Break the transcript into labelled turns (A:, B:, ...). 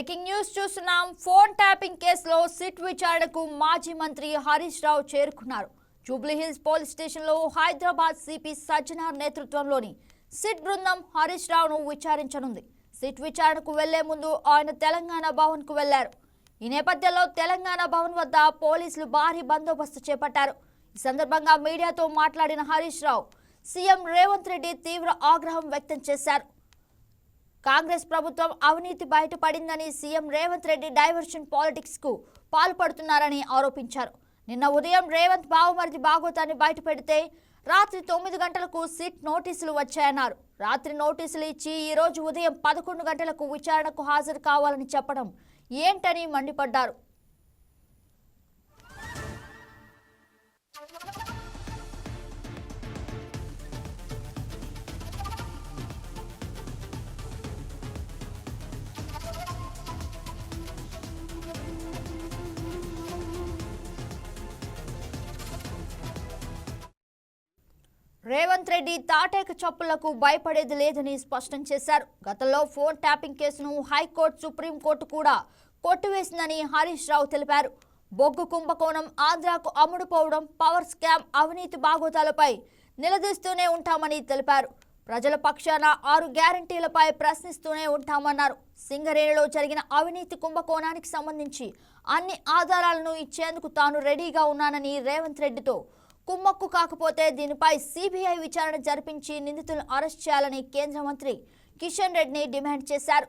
A: Breaking news చూస్తున్నాం. Phone tapping కేసులో SIT విచారణకు మాజీ మంత్రి హరీష్ రావు చేరుకున్నారు. జూబ్లీహిల్స్ పోలీస్ స్టేషన్లో హైదరాబాద్ సిపి సజ్జనార్ నేతృత్వంలోని సిట్ బృందం హరీష్ రావును విచారించనుంది. సిట్ విచారణకు వెళ్ళే ముందు ఆయన తెలంగాణ భవన్కు వెళ్ళారు. ఈ నేపథ్యంలో తెలంగాణ భవన్ వద్ద పోలీసులు భారీ బందోబస్తు చేపట్టారు. ఈ సందర్భంగా మీడియాతో మాట్లాడిన హరీష్ రావు సీఎం రేవంత్ రెడ్డి తీవ్ర ఆగ్రహం వ్యక్తం చేశారు. కాంగ్రెస్ ప్రభుత్వం అవినీతి బయటపడిందని సీఎం రేవంత్ రెడ్డి డైవర్షన్ పాలిటిక్స్కు పాల్పడుతున్నారని ఆరోపించారు. నిన్న ఉదయం రేవంత్ బావమరిది బాగోతాన్ని బయటపెడితే రాత్రి తొమ్మిది గంటలకు సిట్ నోటీసులు వచ్చాయన్నారు. రాత్రి నోటీసులు ఇచ్చి ఈ రోజు ఉదయం పదకొండు గంటలకు విచారణకు హాజరు కావాలని చెప్పడం ఏంటని మండిపడ్డారు. రేవంత్ రెడ్డి తాటేక చప్పులకు భయపడేది లేదని స్పష్టం చేశారు. గతంలో ఫోన్ ట్యాపింగ్ కేసును హైకోర్టు సుప్రీంకోర్టు కూడా కొట్టివేసిందని హరీష్ రావు తెలిపారు. బొగ్గు కుంభకోణం ఆంధ్రాకు అమ్ముడుపోవడం పవర్ స్కామ్ అవినీతి బాగోతాలపై నిలదీస్తూనే ఉంటామని తెలిపారు. ప్రజల పక్షాన ఆరు గ్యారంటీలపై ప్రశ్నిస్తూనే ఉంటామన్నారు. సింగరేణిలో జరిగిన అవినీతి కుంభకోణానికి సంబంధించి అన్ని ఆధారాలను ఇచ్చేందుకు తాను రెడీగా ఉన్నానని రేవంత్ రెడ్డితో కుమ్మక్కు కాకపోతే దీనిపై సిబిఐ విచారణ జరిపించి నిందితులను అరెస్ట్ చేయాలని కేంద్ర మంత్రి కిషన్ రెడ్డిని డిమాండ్ చేశారు.